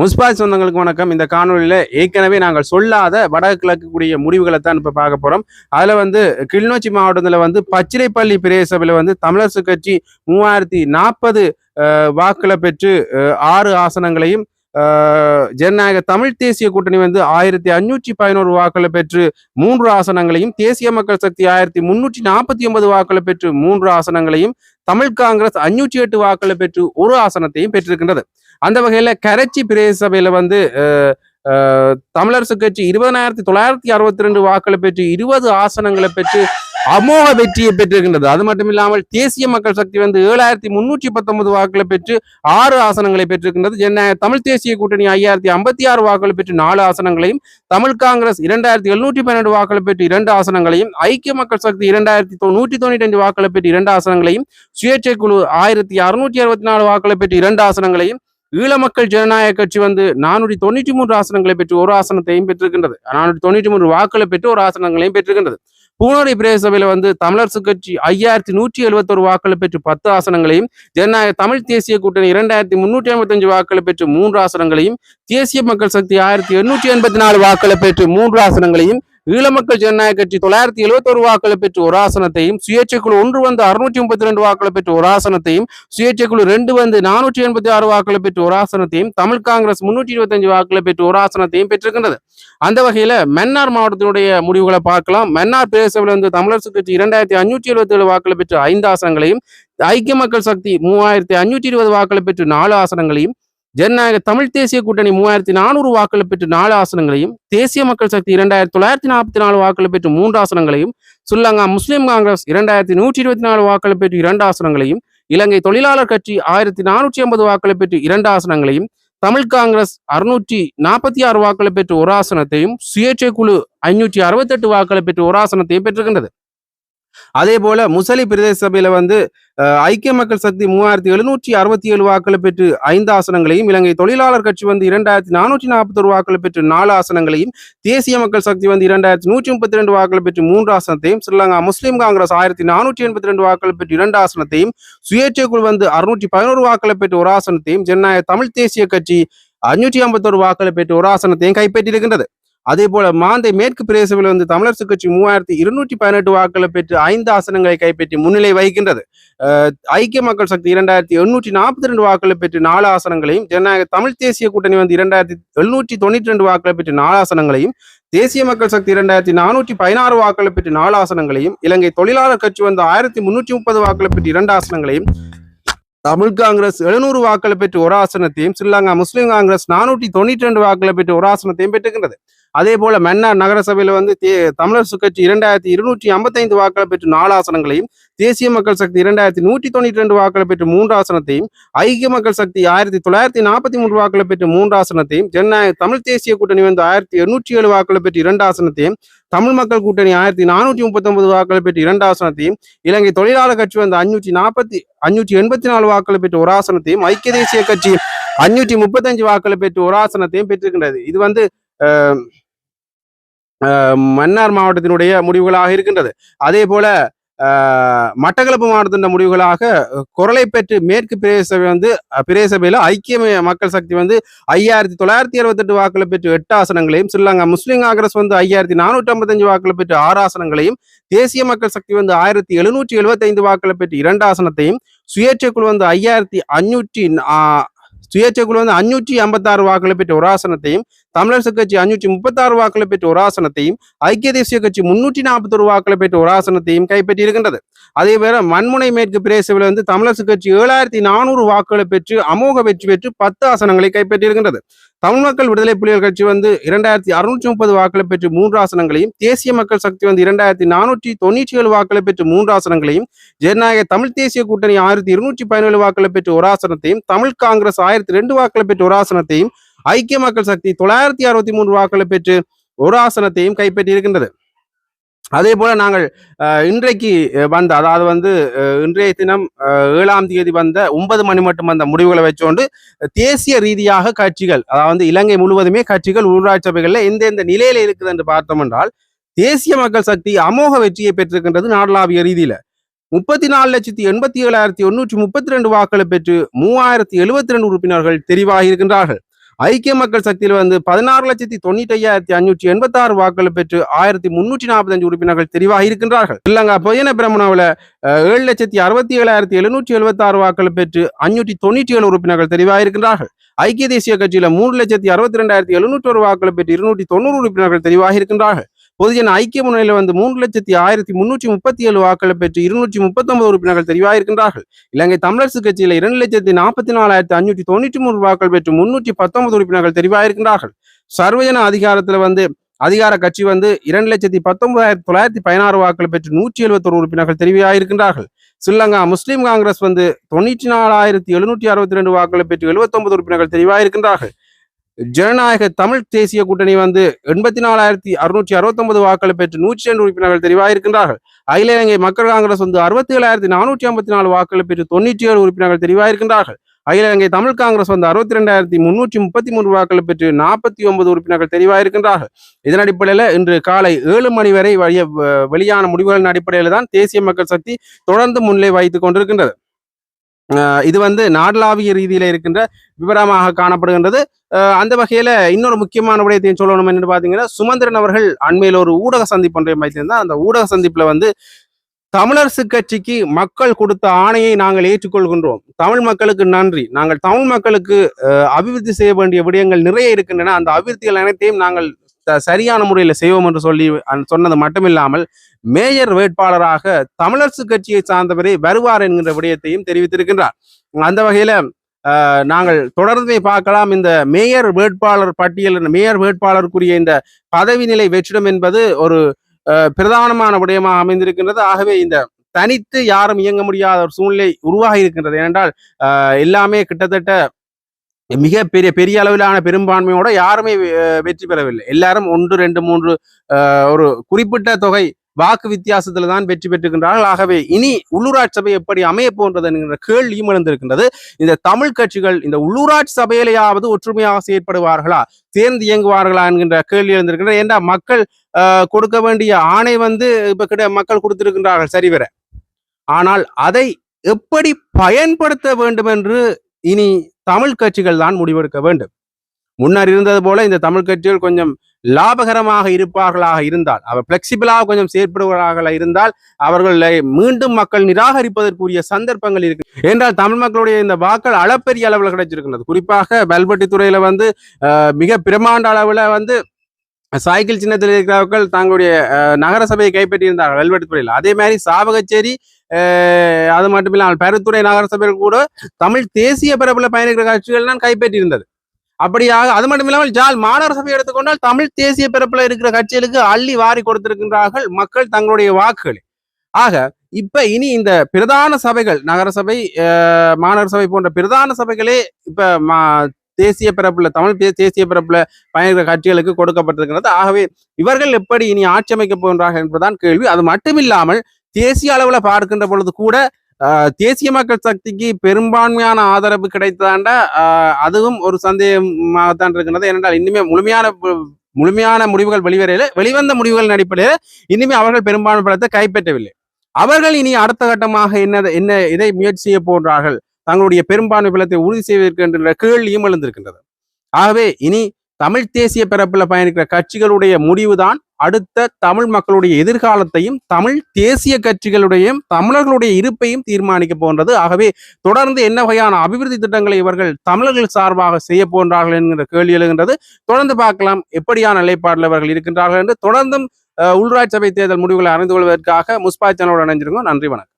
முஸ்பாய் சொந்தங்களுக்கு வணக்கம். இந்த காணொலியில் ஏற்கனவே நாங்கள் சொல்லாத வடகிழக்கு கூடிய முடிவுகளை தான் இப்போ பார்க்க போகிறோம் அதில் வந்து கிளிநொச்சி மாவட்டத்தில் வந்து பச்சிலைப்பள்ளி பிரதேசபையில் வந்து தமிழரசு கட்சி மூவாயிரத்தி நாற்பது வாக்களை பெற்று ஆறு ஆசனங்களையும் ஜனநாயக தமிழ் தேசிய கூட்டணி வந்து ஆயிரத்தி அஞ்சூற்றி பதினோரு வாக்களை பெற்று மூன்று ஆசனங்களையும் தேசிய மக்கள் சக்தி ஆயிரத்தி முன்னூற்றி நாற்பத்தி ஒன்பது வாக்களை பெற்று மூன்று ஆசனங்களையும் தமிழ் காங்கிரஸ் அஞ்சூற்றி எட்டு வாக்களை பெற்று ஒரு ஆசனத்தையும் பெற்றிருக்கின்றது. அந்த வகையில கரைச்சி பிரதேச சபையில வந்து தமிழரசு கட்சி இருபதனாயிரத்தி தொள்ளாயிரத்தி அறுபத்தி ரெண்டு வாக்களை பெற்று இருபது ஆசனங்களை பெற்று அமோக வெற்றியை பெற்றிருக்கின்றது. அது மட்டும் இல்லாமல் தேசிய மக்கள் சக்தி வந்து ஏழாயிரத்தி முன்னூற்றி பத்தொன்பது வாக்குகளை பெற்று ஆறு ஆசனங்களை பெற்றிருக்கின்றது. ஜனநாயக தமிழ் தேசிய கூட்டணி ஐயாயிரத்தி ஐம்பத்தி ஆறு வாக்குகளை பெற்று நாலு ஆசனங்களையும் தமிழ் காங்கிரஸ் இரண்டாயிரத்தி எழுநூற்றி பன்னெண்டு வாக்களை பெற்று இரண்டு ஆசனங்களையும் ஐக்கிய மக்கள் சக்தி இரண்டாயிரத்தி நூற்றி தொண்ணூற்றி அஞ்சு வாக்குகளை பெற்று இரண்டு ஆசனங்களையும் சுயேட்சை குழு ஆயிரத்தி அறுநூற்றி அறுபத்தி நாலு வாக்குகளை பெற்று இரண்டு ஆசனங்களையும் ஈழ மக்கள் ஜனநாயக கட்சி வந்து நானூற்றி தொண்ணூற்றி மூன்று ஆசனங்களை பெற்று ஒரு ஆசனத்தையும் பெற்றிருக்கின்றது. நானூற்றி தொண்ணூற்றி மூன்று வாக்குகளை பெற்று ஒரு ஆசனங்களையும் பெற்றிருக்கின்றது. பூனோடி பிரதேசபையில் வந்து தமிழரசு கட்சி ஐயாயிரத்தி நூற்றி எழுபத்தொரு வாக்களை பெற்று பத்து ஆசனங்களையும் ஜனநாயக தமிழ் தேசிய கூட்டணி இரண்டாயிரத்தி முன்னூற்றி ஐம்பத்தஞ்சு வாக்களை பெற்று மூன்று ஆசனங்களையும் தேசிய மக்கள் சக்தி ஆயிரத்தி எண்ணூற்றி எண்பத்தி நாலு வாக்களை பெற்று மூன்று ஆசனங்களையும் ஈழ மக்கள் ஜனநாயக கட்சி தொள்ளாயிரத்தி எழுபத்தொரு வாக்களை பெற்று ஒரு ஆசனத்தையும் சுயேட்சை குழு ஒன்று வந்து அறுநூற்றி முப்பத்தி ரெண்டு வாக்களை பெற்று ஒரு ஆசனத்தையும் சுயேட்சை குழு ரெண்டு வந்து நானூற்றி எண்பத்தி ஆறு வாக்களை பெற்று ஒரு ஆசனத்தையும் தமிழ் காங்கிரஸ் முன்னூற்றி இருபத்தஞ்சு வாக்களை பெற்று ஒரு ஆசனத்தையும் பெற்றிருக்கின்றது. அந்த வகையில மன்னார் மாவட்டத்தினுடைய முடிவுகளை பார்க்கலாம். மன்னார் பிரதேசத்தில் வந்து தமிழரசு கட்சி இரண்டாயிரத்தி அஞ்சூற்றி எழுபத்தி ஏழு வாக்களை பெற்று ஐந்து ஆசனங்களையும் ஐக்கிய மக்கள் சக்தி மூவாயிரத்தி அஞ்சூற்றி இருபது வாக்களை பெற்று நாலு ஆசனங்களையும் ஜனநாயக தமிழ் தேசிய கூட்டணி மூவாயிரத்தி நானூறு வாக்குகள் பெற்று நாலு ஆசனங்களையும் தேசிய மக்கள் சக்தி இரண்டாயிரத்தி தொள்ளாயிரத்தி நாற்பத்தி நாலு வாக்குகள் பெற்று மூன்று ஆசனங்களையும் சுல்லங்கா முஸ்லிம் காங்கிரஸ் இரண்டாயிரத்தி நூற்றி இருபத்தி நாலு வாக்களை பெற்று இரண்டு ஆசனங்களையும் இலங்கை தொழிலாளர் கட்சி ஆயிரத்தி நானூற்றி ஐம்பது வாக்களை பெற்று இரண்டு ஆசனங்களையும் தமிழ் காங்கிரஸ் அறுநூற்றி நாற்பத்தி ஆறு வாக்களை பெற்று ஒரு ஆசனத்தையும் சுயேட்சை குழு ஐநூற்றி அறுபத்தெட்டு வாக்களை பெற்று ஒரு ஆசனத்தையும் பெற்றிருக்கின்றது. அதே போல முசலி பிரதேச சபையில வந்து ஐக்கிய மக்கள் சக்தி மூவாயிரத்தி எழுநூற்றி அறுபத்தி ஏழு வாக்களை பெற்று ஐந்து ஆசனங்களையும் இலங்கை தொழிலாளர் கட்சி வந்து இரண்டாயிரத்தி நானூற்றி நாற்பத்தொரு வாக்களை பெற்று நாலு ஆசனங்களையும் தேசிய மக்கள் சக்தி வந்து இரண்டாயிரத்தி நூற்றி முப்பத்தி ரெண்டு வாக்களை பெற்று மூன்று ஆசனத்தையும் ஸ்ரீலங்கா முஸ்லீம் காங்கிரஸ் ஆயிரத்தி நானூற்றி எண்பத்தி ரெண்டு வாக்களை பெற்று இரண்டு ஆசனத்தையும் சுயேட்சை குழு வந்து அறுநூற்றி பதினோரு வாக்களை பெற்று ஒரு ஆசனத்தையும் ஜனநாயக தமிழ் தேசிய கட்சி அஞ்சூற்றி ஐம்பத்தொரு வாக்களை பெற்று ஒரு ஆசனத்தையும் கைப்பற்றியிருக்கின்றது. அதே போல மாந்தை மேற்கு பிரதேசத்தில் வந்து தமிழரசு கட்சி மூவாயிரத்தி இருநூற்றி பதினெட்டு வாக்களை பெற்று ஐந்து ஆசனங்களை கைப்பற்றி முன்னிலை வகிக்கின்றது. அஹ், ஐக்கிய மக்கள் சக்தி இரண்டாயிரத்தி எண்ணூற்றி நாற்பத்தி ரெண்டு வாக்களை பெற்று நாலு ஆசனங்களையும் ஜனநாயக தமிழ் தேசிய கூட்டணி வந்து இரண்டாயிரத்தி எழுநூற்றி தொண்ணூற்றி ரெண்டு வாக்களை பெற்று நாலு ஆசனங்களையும் தேசிய மக்கள் சக்தி இரண்டாயிரத்தி நானூற்றி பதினாறு வாக்களை பெற்று நாலு ஆசனங்களையும் இலங்கை தொழிலாளர் கட்சி வந்து ஆயிரத்தி முன்னூற்றி முப்பது வாக்களை பெற்று இரண்டு ஆசனங்களையும் தமிழ் காங்கிரஸ் எழுநூறு வாக்களை பெற்று ஒரு ஆசனத்தையும் ஸ்ரீலங்கா முஸ்லிம் காங்கிரஸ் நானூற்றி தொண்ணூற்றி ரெண்டு வாக்களை பெற்று ஒரு ஆசனத்தையும் பெற்றுக்கின்றது. அதே போல மன்னார் நகரசபையில வந்து தே- தமிழரசு கட்சி இரண்டாயிரத்தி இருநூற்றி ஐம்பத்தைந்து வாக்களை பெற்று நாலு ஆசனங்களையும் தேசிய மக்கள் சக்தி இரண்டாயிரத்தி நூற்றி தொண்ணூற்றி ரெண்டு வாக்களை பெற்று மூன்று ஆசனத்தையும் ஐக்கிய மக்கள் சக்தி ஆயிரத்தி தொள்ளாயிரத்தி நாற்பத்தி மூன்று வாக்களை பெற்று மூன்று ஆசனத்தையும் ஜனநாயக தமிழ் தேசிய கூட்டணி வந்து ஆயிரத்தி எண்ணூற்றி ஏழு வாக்களை பெற்று இரண்டு ஆசனத்தையும் தமிழ் மக்கள் கூட்டணி ஆயிரத்தி நானூற்றி முப்பத்தொன்பது வாக்களை பெற்று இரண்டு ஆசனத்தையும் இலங்கை தொழிலாளர் கட்சி வந்து அஞ்சூற்றி நாற்பத்தி அஞ்சூற்றி எண்பத்தி நாலு வாக்களை பெற்று ஒரு ஆசனத்தையும் ஐக்கிய தேசிய கட்சி அஞ்சூற்றி முப்பத்தஞ்சு வாக்களை பெற்று ஒரு ஆசனத்தையும் பெற்றிருக்கின்றது. இது வந்து அஹ், மன்னார் மாவட்டத்தினுடைய முடிவுகளாக இருக்கின்றது. அதே போல மட்டக்களப்பு மாவட்டத்தின் முடிவுகளாக குரலை பெற்று மேற்கு பிரதேச வந்து பிரதேசபையில் ஐக்கிய மக்கள் சக்தி வந்து ஐயாயிரத்தி தொள்ளாயிரத்தி அறுபத்தெட்டு வாக்களை பெற்று எட்டு ஆசனங்களையும் ஸ்ரீலங்கா முஸ்லீம் காங்கிரஸ் வந்து ஐயாயிரத்தி நானூற்றி ஐம்பத்தஞ்சு வாக்களை பெற்று ஆறு ஆசனங்களையும் தேசிய மக்கள் சக்தி வந்து ஆயிரத்தி எழுநூற்றி எழுபத்தைந்து வாக்களை பெற்று இரண்டு ஆசனத்தையும் சுயேட்சை குழு வந்து ஐயாயிரத்தி அஞ்சூற்றி ஆஹ், சுயேட்சை குழு வந்து அஞ்சூற்றி ஐம்பத்தாறு வாக்குகளை பெற்ற ஒரு ஆசனத்தையும் தமிழரசு கட்சி அஞ்சூற்றி முப்பத்தாறு வாக்குகளை பெற்ற ஒரு ஆசனத்தையும் ஐக்கிய தேசிய கட்சி முன்னூற்றி நாற்பத்தொரு வாக்குகளை பெற்ற ஒரு ஆசனத்தையும் கைப்பற்றி இருக்கின்றது அதே வேற மண்முனை மேற்கு பிரதேசவில் வந்து தமிழரசு கட்சி ஏழாயிரத்தி நானூறு வாக்குகளை பெற்று அமோக வெற்றி பெற்று பத்து ஆசனங்களை கைப்பற்றி இருக்கின்றது தமிழ் மக்கள் விடுதலை புலிகள் கட்சி வந்து இரண்டாயிரத்தி அறுநூற்றி முப்பது வாக்களை பெற்று மூன்று ஆசனங்களையும் தேசிய மக்கள் சக்தி வந்து இரண்டாயிரத்தி நானூற்றி தொண்ணூற்றி ஏழு வாக்களை பெற்று மூன்று ஆசனங்களையும் ஜனநாயக தமிழ் தேசிய கூட்டணி ஆயிரத்தி இருநூற்றி பதினேழு வாக்களை பெற்று ஒரு ஆசனத்தையும் தமிழ் காங்கிரஸ் ஆயிரத்தி ரெண்டு வாக்களை பெற்று ஒரு ஆசனத்தையும் ஐக்கிய மக்கள் சக்தி தொள்ளாயிரத்தி அறுபத்தி மூன்று வாக்களை பெற்று ஒரு ஆசனத்தையும் கைப்பற்றி இருக்கின்றது அதே போல நாங்கள் இன்றைக்கு வந்த அதாவது வந்து இன்றைய தினம் ஏழாம் தேதி வந்த ஒன்பது மணி மட்டும் வந்த முடிவுகளை வச்சோண்டு தேசிய ரீதியாக கட்சிகள் அதாவது இலங்கை முழுவதுமே கட்சிகள் உள்ளாட்சி சபைகளில் எந்தெந்த நிலையில இருக்குது என்று பார்த்தோம் என்றால் தேசிய மக்கள் சக்தி அமோக வெற்றியை பெற்றிருக்கின்றது நாடளாவிய ரீதியில. முப்பத்தி நாலு லட்சத்தி எண்பத்தி ஏழாயிரத்தி எண்ணூற்றி முப்பத்தி ரெண்டு வாக்களை பெற்று மூவாயிரத்தி எழுபத்தி ரெண்டு உறுப்பினர்கள் தெரிவாகி இருக்கின்றார்கள் ஐக்கிய மக்கள் சக்தியில் வந்து பதினாறு லட்சத்தி தொண்ணூற்றி ஐயாயிரத்தி அஞ்சூற்றி எண்பத்தி ஆறு வாக்குகள் பெற்று ஆயிரத்தி முன்னூற்றி நாற்பத்தஞ்சு உறுப்பினர்கள் தெரிவாக இருக்கின்றார்கள். ஸ்ரீலங்கா பொதுஜன பிரமணாவில் ஏழு லட்சத்தி அறுபத்தி ஏழாயிரத்தி எழுநூற்றி எழுபத்தி ஆறு வாக்குகள் பெற்று அஞ்சூற்றி தொண்ணூற்றி ஏழு உறுப்பினர்கள் தெரிவாக இருக்கின்றார்கள். ஐக்கிய தேசிய கட்சியில மூன்று லட்சத்தி அறுபத்தி ரெண்டாயிரத்தி எழுநூற்றி ஒரு வாக்குகள் பெற்று இருநூற்றி தொண்ணூறு உறுப்பினர்கள் தெரிவாக இருக்கின்றார்கள். பொதுஜன ஐக்கிய முன்னிலையில் வந்து மூன்று லட்சத்தி ஆயிரத்தி முன்னூற்றி முப்பத்தி ஏழு வாக்குகளை பெற்று இருநூற்றி முப்பத்தொன்பது உறுப்பினர்கள் தெரிவாக இருக்கின்றார்கள் இலங்கை தமிழரசு கட்சியில் இரண்டு லட்சத்தி நாற்பத்தி நாலாயிரத்தி அஞ்சூற்றி தொண்ணூற்றி மூன்று வாக்குகள் பெற்று முன்னூற்றி பத்தொன்பது உறுப்பினர்கள் தெரிவாக இருக்கின்றார்கள் சர்வஜன அதிகாரத்தில் வந்து அதிகார கட்சி வந்து இரண்டு லட்சத்தி பத்தொன்பதாயிரத்தி தொள்ளாயிரத்தி பதினாறு வாக்குகள் பெற்று நூற்றி எழுபத்தொரு உறுப்பினர்கள் தெரிவாக இருக்கின்றார்கள் ஸ்ரீலங்கா முஸ்லீம் காங்கிரஸ் வந்து தொண்ணூற்றி நாலாயிரத்தி எழுநூற்றி அறுபத்தி ரெண்டு வாக்குகளை பெற்று எழுபத்தொன்பது உறுப்பினர்கள் தெரிவாக இருக்கின்றார்கள் ஜனநாயக தமிழ் தேசிய கூட்டணி வந்து எண்பத்தி நாலாயிரத்தி அறுநூற்றி அறுபத்தொன்பது வாக்குகளை பெற்று நூற்றி ரெண்டு உறுப்பினர்கள் தெரிவாக இருக்கின்றார்கள் அகில இலங்கை மக்கள் காங்கிரஸ் வந்து அறுபத்தி ஏழாயிரத்தி நானூற்றி ஐம்பத்தி நாலு வாக்குகளை பெற்று தொண்ணூற்றி ஏழு உறுப்பினர்கள் தெரிவாக இருக்கின்றார்கள் அகில இலங்கை தமிழ் காங்கிரஸ் வந்து அறுபத்தி ரெண்டாயிரத்தி முன்னூற்றி முப்பத்தி மூன்று வாக்குகளை பெற்று நாற்பத்தி ஒன்பது உறுப்பினர்கள் தெரிவாக இருக்கின்றார்கள் இதன் அடிப்படையில் இன்று காலை ஏழு மணி வரை வழிய வெளியான முடிவுகளின் அடிப்படையில் தான் தேசிய மக்கள் சக்தி தொடர்ந்து முன்னிலை வைத்துக் கொண்டிருக்கின்றது. இது வந்து நாடளாவிய ரீதியில இருக்கின்ற விவரமாக காணப்படுகின்றது. அஹ் அந்த வகையில இன்னொரு முக்கியமான விடயத்தையும் சொல்லணும் என்று பாத்தீங்கன்னா சுமந்திரன் அவர்கள் அண்மையில் ஒரு ஊடக சந்திப்பு ஒன்றை வைத்திருந்தார் அந்த ஊடக சந்திப்புல வந்து தமிழரசு கட்சிக்கு மக்கள் கொடுத்த ஆணையை நாங்கள் ஏற்றுக்கொள்கின்றோம். தமிழ் மக்களுக்கு நன்றி. நாங்கள் தமிழ் மக்களுக்கு அபிவிருத்தி செய்ய வேண்டிய விடயங்கள் நிறைய இருக்கின்றன. அந்த அபிவிருத்திகள் அனைத்தையும் நாங்கள் சரியான முறையில் செய்வோம் என்று சொல்லி சொன்னது மட்டுமில்லாமல் மேயர் வேட்பாளராக தமிழரசு கட்சியை சார்ந்தவரே வருவார் என்கின்ற விடயத்தையும் தெரிவித்திருக்கின்றார். அந்த வகையில நாங்கள் தொடர்ந்து பார்க்கலாம். இந்த மேயர் வேட்பாளர் பட்டியல் மேயர் வேட்பாளருக்குரிய இந்த பதவி நிலை வெற்றிடம் என்பது ஒரு பிரதானமான விடயமாக அமைந்திருக்கின்றது. ஆகவே இந்த தனித்து யாரும் இயங்க முடியாத ஒரு சூழ்நிலை உருவாகி இருக்கின்றது ஏனென்றால் எல்லாமே கிட்டத்தட்ட மிக பெரிய பெரிய அளவிலான பெரும்பான்மையோட யாருமே வெற்றி பெறவில்லை. எல்லாரும் ஒன்று ரெண்டு மூன்று ஒரு குறிப்பிட்ட தொகை வாக்கு வித்தியாசத்துல தான் வெற்றி பெற்றுகின்றார்கள் ஆகவே இனி உள்ளூராட்சி சபை எப்படி அமைய போன்றது என்கிற கேள்வியும் எழுந்திருக்கின்றது. இந்த தமிழ் கட்சிகள் இந்த உள்ளூராட்சி சபையிலேயாவது ஒற்றுமையாக செயற்படுவார்களா? சேர்ந்து இயங்குவார்களா என்கின்ற கேள்வி எழுந்திருக்கின்றது. ஏண்டா மக்கள் கொடுக்க வேண்டிய ஆணை வந்து இப்ப கிட்ட மக்கள் கொடுத்திருக்கின்றார்கள் சரிவர. ஆனால் அதை எப்படி பயன்படுத்த வேண்டும் என்று இனி தமிழ் கட்சிகள் தான் முடிவெடுக்க வேண்டும். முன்னர் இருந்தது போல இந்த தமிழ் கட்சிகள் கொஞ்சம் லாபகரமாக இருப்பார்களாக இருந்தால் அவர் பிளெக்சிபிளாக கொஞ்சம் செயற்படுவார்களாக இருந்தால் அவர்களை மீண்டும் மக்கள் நிராகரிப்பதற்குரிய சந்தர்ப்பங்கள் இருக்கு. என்றால் தமிழ் மக்களுடைய இந்த வாக்கள் அளப்பெரிய அளவில் கிடைச்சிருக்கின்றது. குறிப்பாக பல்பட்டி துறையில வந்து மிக பிரமாண்ட அளவில் வந்து சைக்கிள் சின்னத்தில் இருக்கிறவர்கள் தங்களுடைய அஹ், நகர சபையை கைப்பற்றியிருந்தார்கள் வெல்வெட்டி துறையில். அதே மாதிரி சாவகச்சேரி அது மட்டும் இல்லாமல் பருத்துறை நகரசபையில் கூட தமிழ் தேசிய பரப்பில் பயணிக்கிற கட்சிகள் தான் கைப்பற்றியிருந்தது. அப்படியாக அது மட்டும் இல்லாமல் ஜால் மாநகர சபை எடுத்துக்கொண்டால் தமிழ் தேசிய பிறப்புல இருக்கிற கட்சிகளுக்கு அள்ளி வாரி கொடுத்திருக்கின்றார்கள் மக்கள் தங்களுடைய வாக்குகளை. ஆக இப்ப இனி இந்த பிரதான சபைகள் நகரசபை மாநகர சபை போன்ற பிரதான சபைகளே இப்ப மா- தேசிய பிறப்புல தமிழ் தேசிய பிறப்புல பயணிக்கிற கட்சிகளுக்கு கொடுக்கப்பட்டிருக்கிறது. ஆகவே இவர்கள் எப்படி இனி ஆட்சி அமைக்க போகின்றார்கள் என்பதுதான் கேள்வி. அது மட்டுமில்லாமல் தேசிய அளவுல பார்க்கின்ற பொழுது கூட ஆஹ், தேசிய மக்கள் சக்திக்கு பெரும்பான்மையான ஆதரவு கிடைத்ததாண்டா அதுவும் ஒரு சந்தேகமாகத்தான் இருக்கின்றது. ஏனென்றால் இன்னுமே முழுமையான முழுமையான முடிவுகள் வெளிவரையில வெளிவந்த முடிவுகளின் அடிப்படையில் இனிமே அவர்கள் பெரும்பான்மை பலத்தை கைப்பற்றவில்லை. அவர்கள் இனி அடுத்த கட்டமாக என்ன என்ன இதை முயற்சி செய்ய போன்றார்கள் தங்களுடைய பெரும்பான்மை பலத்தை உறுதி செய்வதற்கு என்ற கேள்வியும் எழுந்திருக்கின்றது. ஆகவே இனி தமிழ் தேசிய பிறப்பில் பயணிக்கிற கட்சிகளுடைய முடிவுதான் அடுத்த தமிழ் மக்களுடைய எதிர்காலத்தையும் தமிழ் தேசிய கட்சிகளுடையும் தமிழர்களுடைய இருப்பையும் தீர்மானிக்க போன்றது. ஆகவே தொடர்ந்து என்ன வகையான அபிவிருத்தி திட்டங்களை இவர்கள் தமிழர்கள் சார்பாக செய்ய போன்றார்கள் என்கிற கேள்வி எழுகின்றது. தொடர்ந்து பார்க்கலாம் எப்படியான நிலைப்பாட்டில் இவர்கள் இருக்கின்றார்கள் என்று தொடர்ந்தும் அஹ், உள்ளூராட்சி சபை தேர்தல் முடிவுகளை அறிந்து கொள்வதற்காக முஸ்பா சேனலோடு இணைஞ்சிருங்க நன்றி வணக்கம்.